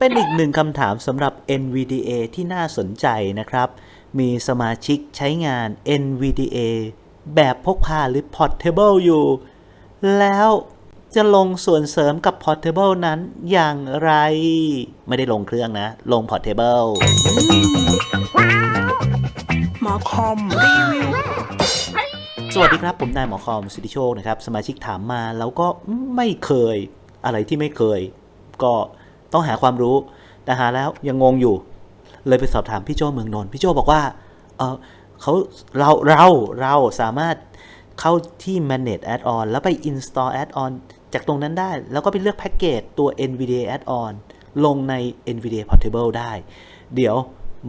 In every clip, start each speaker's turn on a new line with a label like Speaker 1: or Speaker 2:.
Speaker 1: เป็นอีกหนึ่งคำถามสำหรับ NVDA ที่น่าสนใจนะครับ มีสมาชิกใช้งาน NVDA แบบพกพาหรือ Portable อยู่ แล้วจะลงส่วนเสริมกับ Portable นั้นอย่างไร ไม่ได้ลงเครื่องนะ ลง Portable
Speaker 2: หมอคอมรีวิว
Speaker 1: สวัสดีครับ ผมนายหมอคอมสิทธิโชคนะครับ สมาชิกถามมาแล้วก็ไม่เคย อะไรที่ไม่เคย ก็ ต้องหาความรู้ แต่หาแล้วยังงงอยู่ เลยไปสอบถามพี่โจเมืองนนท์พี่โจบอกว่าเออเขาเราเราเราสามารถเข้าที่ manage add-on แล้วไป install add-on จากตรงนั้นได้ แล้วก็ไปเลือกแพ็กเกจตัว NVDA add-on ลงใน NVDA Portable ได้ เดี๋ยว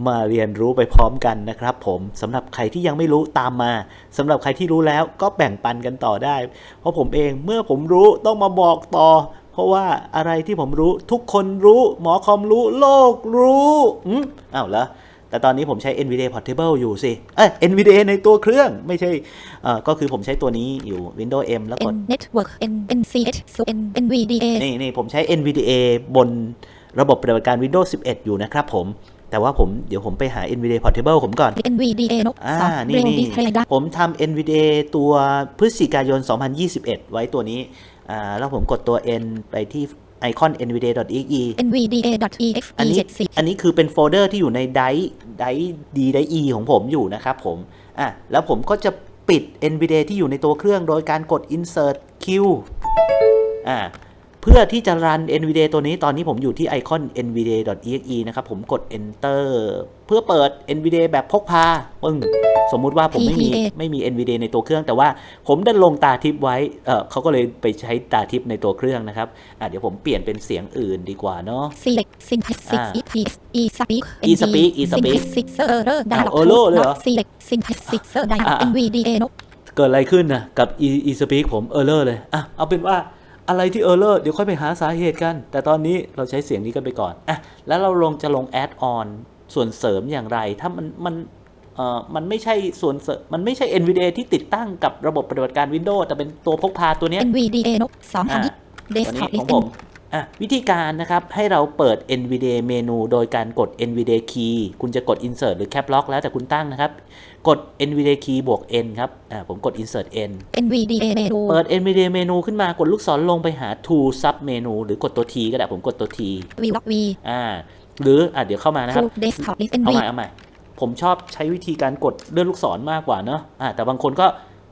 Speaker 1: มาเรียนรู้ไปพร้อมกันนะครับผมสำหรับใครที่ยังไม่รู้ตามมาสำหรับใครที่รู้แล้วก็แบ่งปันกันต่อได้ เพราะผมเองเมื่อผมรู้ต้องมาบอกต่อ ราะว่าอะไรที่ผมรู้ทุกคนรู้หมอคอมรู้โลกรู้อืมอ้าวเหรอแต่ตอนนี้ผมใช้ NVDA Portable อยู่สิ เอ้ย NVDA ในตัวเครื่องไม่ใช่เอ่อก็คือผมใช้ตัวนี้อยู่ Windows M แล้วกด
Speaker 3: N network N NCH so N NVDA
Speaker 1: นี่นี่ผมใช้ NVDA บนระบบปฏิบัติการ Windows 11 อยู่นะครับผม แต่ว่าผมเดี๋ยวผมไปหา NVDA Portable ผมก่อน
Speaker 3: NVDA นก
Speaker 1: อ่า
Speaker 3: สอง
Speaker 1: นี่
Speaker 3: Braille
Speaker 1: นี่
Speaker 3: Display ได้
Speaker 1: ผมทำ NVDA ตัวพฤศจิกายน 2021 ไว้ตัวนี้ อ่าแล้วผมกดตัว N ไปที่ไอคอน NVDA.exe
Speaker 3: NVDA.exe
Speaker 1: อันนี้
Speaker 3: 70
Speaker 1: อันนี้คือเป็นโฟลเดอร์ที่อยู่ในไดไดดีได E ของผมอยู่นะครับผมอะแล้วผมก็จะปิด NVDA ที่อยู่ในตัวเครื่องโดยการกด insert Q อ่าเพื่อที่จะรัน NVDA ตัวนี้ตอนนี้ผมอยู่ที่ไอคอน NVDA.exe นะครับผมกด enter เพื่อเปิด NVDA แบบพกพาปึ้ง สมมุติว่าผมไม่มี
Speaker 3: PPA
Speaker 1: ไม่มี NVDA ในตัวเครื่อง แต่ว่าผมดันลงตาทิปไว้เออเขาก็เลยไปใช้ตาทิปในตัวเครื่องนะครับอะเดี๋ยวผมเปลี่ยนเป็นเสียงอื่นดีกว่าเนาะ
Speaker 3: Select Synthesis
Speaker 1: อ่า
Speaker 3: EPS eSpeak
Speaker 1: eSpeak eSpeak
Speaker 3: Synthesizer Dialog
Speaker 1: อ้าว Error เลยเหรอ
Speaker 3: Not Select Synthesizer Dialog
Speaker 1: อ่า
Speaker 3: NVDA นก
Speaker 1: เกิดอะไรขึ้นนะกับ e e speak ผม error เลยอะเอาเป็นว่าอะไรที่ error เดี๋ยวค่อยไปหาสาเหตุกัน แต่ตอนนี้เราใช้เสียงนี้กันไปก่อนอะแล้วเราลงจะลง add on ส่วนเสริมอย่างไร ถ้ามันมันเอ่อ มันไม่ใช่ส่วนเสริมมันไม่ใช่ NVDA ที่ติดตั้งกับระบบปฏิบัติการ Windows แต่เป็นตัวพกพาตัวเนี้ย
Speaker 3: NVDA นกสอง
Speaker 1: อะ
Speaker 3: พัน
Speaker 1: ตัวนี้
Speaker 3: Desktop
Speaker 1: ของ
Speaker 3: List
Speaker 1: ผมอะวิธีการนะครับ ให้เราเปิด NVDA เมนูโดยการกด NVDA key คุณจะกด insert หรือ cap lock แล้วแต่คุณตั้งนะครับ กด NVDA key บวก n ครับอ่าผมกด insert n
Speaker 3: NVDA เมนู
Speaker 1: เปิด NVDA เมนูขึ้นมากดลูกศรลงไปหา to sub เมนูหรือกดตัว T ก็ได้ผมกดตัว T
Speaker 3: Vlog V
Speaker 1: อ่าหรืออะเดี๋ยวเข้ามานะครับ
Speaker 3: Full Desktop List
Speaker 1: เอา
Speaker 3: NV
Speaker 1: ใหม่เอาใหม่ ผมชอบใช้วิธีการกดเลื่อนลูกศรมากกว่าเนอะอ่าแต่บางคนก็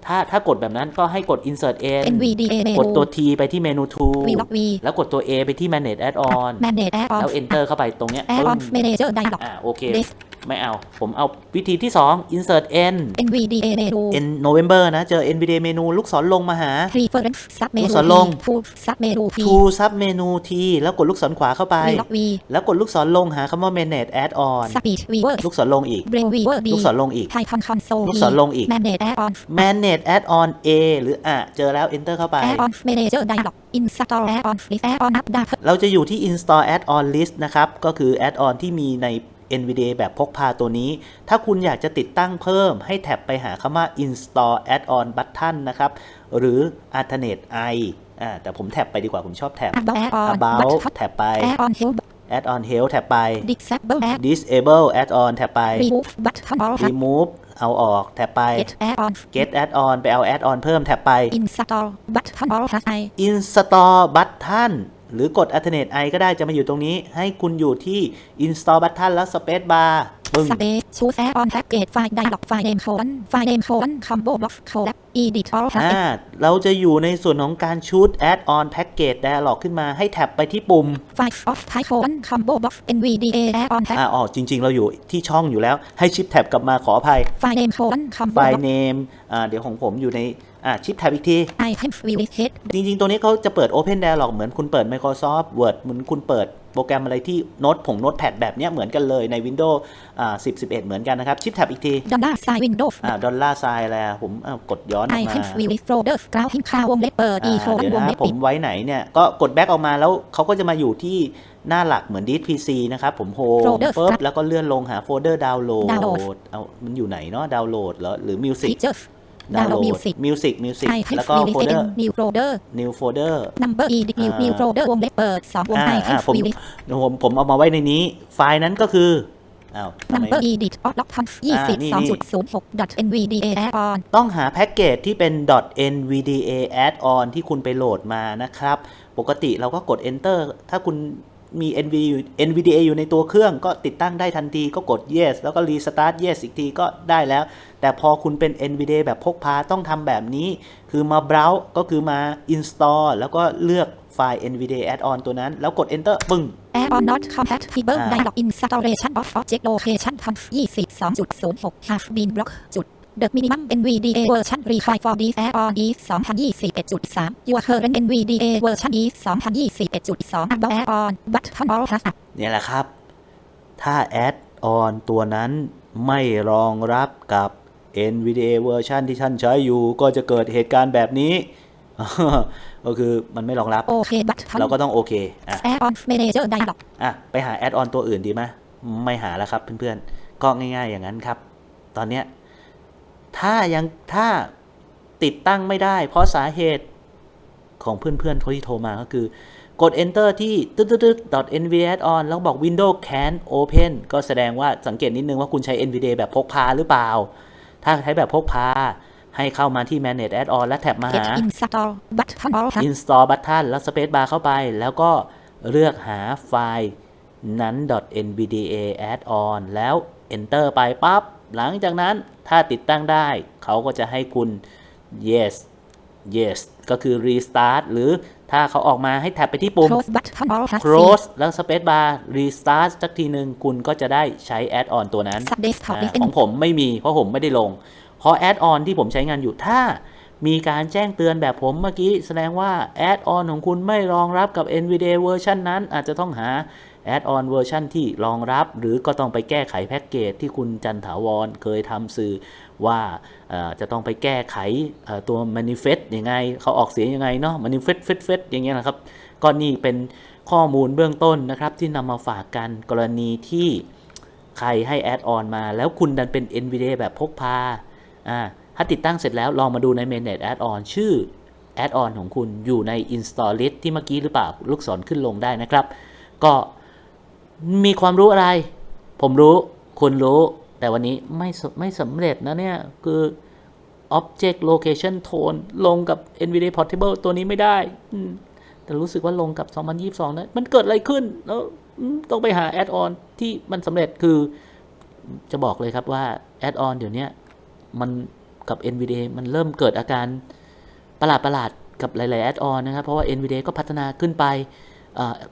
Speaker 1: ถ้าถ้ากดแบบนั้นก็ให้กด insert n
Speaker 3: NVDA เม
Speaker 1: กด
Speaker 3: นู
Speaker 1: ตัว T ไปที่เมนู to
Speaker 3: Vlog V
Speaker 1: แล้วกดตัว A ไปที่ manage add on
Speaker 3: Manage Add-on
Speaker 1: แล้ว enter เข้าไปตรงเนี้ย
Speaker 3: Add-on
Speaker 1: ปึ้ง
Speaker 3: Manager Dialog
Speaker 1: อ่าโอเค
Speaker 3: Desk
Speaker 1: ไม่เอา ผมเอาวิธีที่ 2 insert n
Speaker 3: NVDA เมนู
Speaker 1: n November นะ เจอ NVDA เมนูลูกศรลงมาหา
Speaker 3: Preference Sub เมนู
Speaker 1: ลูกศรลง
Speaker 3: T To Sub เมนู P
Speaker 1: to sub เมนู T แล้วกดลูกศรขวาเข้าไป
Speaker 3: Vlog V
Speaker 1: แล้วกดลูกศรลงหาคำว่า manage add on
Speaker 3: Speed Viewer
Speaker 1: ลูกศรลงอีก
Speaker 3: Braille Viewer D
Speaker 1: ลูกศรลงอีก
Speaker 3: Python Console
Speaker 1: ลูกศรลงอีก
Speaker 3: Manage Add-on
Speaker 1: manage add on A หรืออะเจอแล้ว enter เข้าไป
Speaker 3: Add-on Manager Dialog Install Add-on List Add-on Up Data
Speaker 1: เราจะอยู่ที่ install add on list นะครับ ก็คือ add on ที่มีใน NVDA แบบพกพาตัวนี้ ถ้าคุณอยากจะติดตั้งเพิ่มให้แท็บไปหาคำว่า install add on button นะครับ หรือ alternate i อ่าแต่ผมแท็บไปดีกว่าผมชอบแท็บ
Speaker 3: About Add-on
Speaker 1: about
Speaker 3: Button
Speaker 1: แท็บไป
Speaker 3: Add-on Help
Speaker 1: add on help แท็บไป
Speaker 3: Disable Add
Speaker 1: disable add on แท็บไป
Speaker 3: Remove Button All Tab
Speaker 1: remove เอาออกแท็บไป
Speaker 3: Get Add-on
Speaker 1: get add on ไปเอา add on เพิ่มแท็บไป
Speaker 3: Install Button All Tab I
Speaker 1: install button หรือกด alternate i ก็ได้จะมาอยู่ตรงนี้ ให้คุณอยู่ที่ install button และ space bar ปึ้ง
Speaker 3: Space Choose Add-on Package File Dialog File Name Colon File Name Colon Combo Box Collab Edit All Tab
Speaker 1: อ่าเราจะอยู่ในส่วนของการชูด add on package dialog ขึ้นมาให้แท็บไปที่ปุ่ม
Speaker 3: File of Type Colon Combo Box NVDA Add-on Tab
Speaker 1: อ่าอ๋อจริง ๆ เราอยู่ที่ช่องอยู่แล้ว ให้ชิปแท็บกลับมาขออภัย
Speaker 3: File Name Colon Combo
Speaker 1: file
Speaker 3: Box
Speaker 1: name อ่าเดี๋ยวของผมอยู่ในอ่าชิปแท็บอีกที
Speaker 3: Items Release Head
Speaker 1: จริง ๆ ตัวนี้เขาจะเปิด Open Dialog เหมือนคุณเปิด Microsoft Word เหมือนคุณเปิด โปรแกรมอะไรที่โน้ตผงโน้ตแพดแบบเนี้ยเหมือนกันเลยใน Windows อ่า10 11 เหมือนกันนะครับ ชิปแท็บอีกที
Speaker 3: Dollar Sign Windows
Speaker 1: อ่าดอลลาร์ไซน์อะไรอะผมอ่ากดย้อนออกมา
Speaker 3: Items Release Folder กราวทิ้งค่าวงเล็บเปิด E
Speaker 1: อ่า
Speaker 3: โค
Speaker 1: เดี๋ยว
Speaker 3: วง
Speaker 1: นะ
Speaker 3: เล็บ
Speaker 1: ผ
Speaker 3: ปิ
Speaker 1: ม
Speaker 3: ด
Speaker 1: ไว้ไหนเนี่ย ก็กดแบ็กออกมาแล้วเขาก็จะมาอยู่ที่หน้าหลักเหมือนดิสพีซีนะครับ ผมโฮม
Speaker 3: Folder
Speaker 1: ปุ๊บ
Speaker 3: ครับ
Speaker 1: แล้วก็เลื่อนลงหาโฟลเดอร์ดาวน์โหล
Speaker 3: Download
Speaker 1: ดเอามันอยู่ไหนเนาะดาวน์โหลดเหรอหรือมิวสิก
Speaker 3: Features Download music
Speaker 1: music music
Speaker 3: I
Speaker 1: แล้ว
Speaker 3: have
Speaker 1: ก็
Speaker 3: released
Speaker 1: folder
Speaker 3: a new folder
Speaker 1: new folder
Speaker 3: number e new
Speaker 1: อ่า
Speaker 3: new folder วงเล็บเปิดสองวง
Speaker 1: อ่า
Speaker 3: I
Speaker 1: อ่า
Speaker 3: have
Speaker 1: ผม
Speaker 3: released
Speaker 1: ผมผมเอามาไว้ในนี้ ไฟล์นั้นก็คืออ้าวทำไม
Speaker 3: number edit of lock conf ยี่สิบ
Speaker 1: นี่
Speaker 3: สอง
Speaker 1: นี่
Speaker 3: จุดศูนย์หก nvda add on
Speaker 1: ต้องหาแพ็กเกจที่เป็น .nvda add-on ที่คุณไปโหลดมานะครับ ปกติเราก็กด enter ถ้าคุณ มี NVDA อยู่ NVDA อยู่ในตัวเครื่องก็ติดตั้งได้ทันทีก็กด yes แล้วก็ restart yes อีกทีก็ได้แล้ว แต่พอคุณเป็น NVDA แบบพกพาต้องทำแบบนี้ คือมา browse ก็คือมา install แล้วก็เลือกไฟล์ NVDA add-on ตัวนั้น แล้วกด enter ปึ้ง
Speaker 3: add on not compatible
Speaker 1: อ่า
Speaker 3: dialog installation of object location conf ยี่สิบสองจุดศูนย์หก have been blocked จุด The minimum NVDA version required for this add-on is 2021.3 Your current NVDA version is 2021.2 About add-on button all plus
Speaker 1: เนี่ยแหละครับ ถ้า add-on ตัวนั้นไม่รองรับกับ NVDA เวอร์ชันที่ท่านใช้อยู่ ก็จะเกิดเหตุการณ์แบบนี้ ก็คือมันไม่รองรับ
Speaker 3: โอเค button
Speaker 1: เราก็ต้องโอเคอะ
Speaker 3: add-on manager dialog
Speaker 1: อะ ไปหา add-on ตัวอื่นดีไหมไม่หาแล้วครับเพื่อนๆ ก็ง่ายๆอย่างนั้นครับ ตอนเนี้ย ถ้ายังถ้าติดตั้งไม่ได้ เพราะสาเหตุของเพื่อนๆที่โทรมาก็คือกด enter ที่ตึ๊ดตึ๊ด .nvda on แล้วบอก Windows can open ก็แสดงว่าสังเกตนิดนึงว่าคุณใช้ NVDA แบบพกพาหรือเปล่า ถ้าใช้แบบพกพา ให้เข้ามาที่ manage add-on และแท็บมา
Speaker 3: get
Speaker 1: หา
Speaker 3: install button all plus
Speaker 1: install button แล้ว space bar เข้าไป แล้วก็เลือกหาไฟล์นั้น .nvda add-on แล้ว enter ไปปั๊บ หลังจากนั้นถ้าติดตั้งได้ เขาก็จะให้คุณ yes yes ก็คือ restart หรือถ้าเขาออกมาให้แท็บไปที่ปุ่ม
Speaker 3: close button all plus
Speaker 1: close แล้ว space bar restart สักทีหนึ่งคุณก็จะได้ใช้ add-on ตัวนั้น
Speaker 3: sub desktop
Speaker 1: อ่า
Speaker 3: is
Speaker 1: ของผมไม่มีเพราะผมไม่ได้ลง เพราะแอดออนที่ผมใช้งานอยู่ถ้ามีการแจ้งเตือนแบบผมเมื่อกี้ แสดงว่าแอดออนของคุณไม่รองรับกับ NVDA เวอร์ชันนั้นอาจจะต้องหา แอดออนเวอร์ชันที่รองรับ หรือก็ต้องไปแก้ไขแพ็กเกจที่คุณจันถาวรเคยทำสื่อว่าจะต้องไปแก้ไขตัว manifest ยังไง เขาออกเสียงยังไงเนาะ manifest fest fest อย่างเงี้ยนะครับ ก็นี่เป็นข้อมูลเบื้องต้นนะครับ ที่นำมาฝากกันกรณีที่ใครให้แอดออนมา แล้วคุณดันเป็น NVDA แบบพกพาอ่าถ้าติดตั้งเสร็จแล้วลองมาดูใน Manage Add-on ชื่อ Add-on ของคุณอยู่ใน Install List ที่เมื่อกี้หรือเปล่า ลูกศรขึ้นลงได้นะครับ ก็ มีความรู้อะไร ผมรู้ คุณรู้ แต่วันนี้ไม่ไม่สำเร็จนะเนี่ย คือ Object Location Tone ลงกับ NVDA Portable ตัวนี้ไม่ได้ แต่รู้สึกว่าลงกับ 2022 นะ มันเกิดอะไรขึ้น แล้วต้องไปหา Add-on ที่มันสำเร็จคือ จะบอกเลยครับว่า Add-on เดี๋ยวนี้มันกับ NVDA มันเริ่มเกิดอาการประหลาดประหลาดๆกับหลายๆ Add-on นะครับ เพราะว่า NVDA ก็พัฒนาขึ้นไป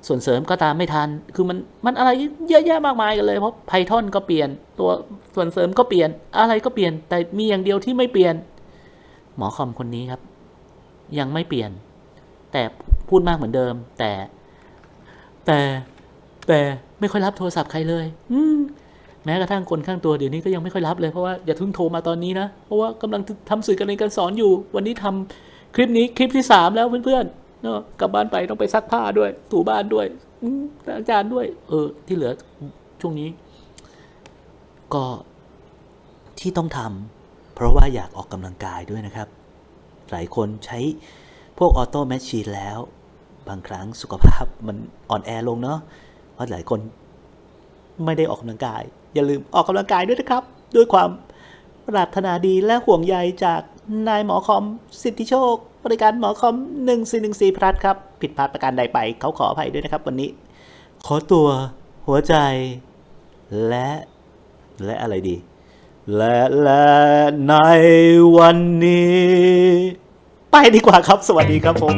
Speaker 1: ส่วนเสริมก็ตามไม่ทัน คือมันมันอะไรเยอะแยะมากมายกันเลยเพราะ Python ก็เปลี่ยน ตัวส่วนเสริมก็เปลี่ยนอะไรก็เปลี่ยน แต่มีอย่างเดียวที่ไม่เปลี่ยน หมอคอมคนนี้ครับ ยังไม่เปลี่ยน แต่พูดมากเหมือนเดิม แต่ แต่แต่ไม่ค่อยรับโทรศัพท์ใครเลย อืมแม้กระทั่งคนข้างตัวเดี๋ยวนี้ก็ยังไม่ค่อยรับเลยเพราะว่าอย่าเพิ่งโทรมาตอนนี้นะเพราะว่ากำลังทำสื่อการเรียนการสอนอยู่ วันนี้ทำคลิปนี้คลิปที่สามแล้วเพื่อนๆ เนาะกลับบ้านไปต้องไปซักผ้าด้วย ถูบ้านด้วยอืมล้างจานด้วย เออ ที่เหลือช่วงนี้ ก็ที่ต้องทำเพราะว่าอยากออกกำลังกายด้วยนะครับ หลายคนใช้พวกออโต้แมชชีนแล้ว บางครั้งสุขภาพมันอ่อนแอลงเนาะเพราะหลายคนไม่ได้ออกกำลังกาย อย่าลืมออกกำลังกายด้วยนะครับ ด้วยความปรารถนาดีและห่วงใยจากนายหมอคอมสิทธิโชค บริการหมอคอม 1414พลัสครับ ผิดพลาดประการใดไปเขาขออภัยด้วยนะครับวันนี้ ขอตัว หัวใจ และ และอะไรดี และและในวันนี้ ไปดีกว่าครับ สวัสดีครับผม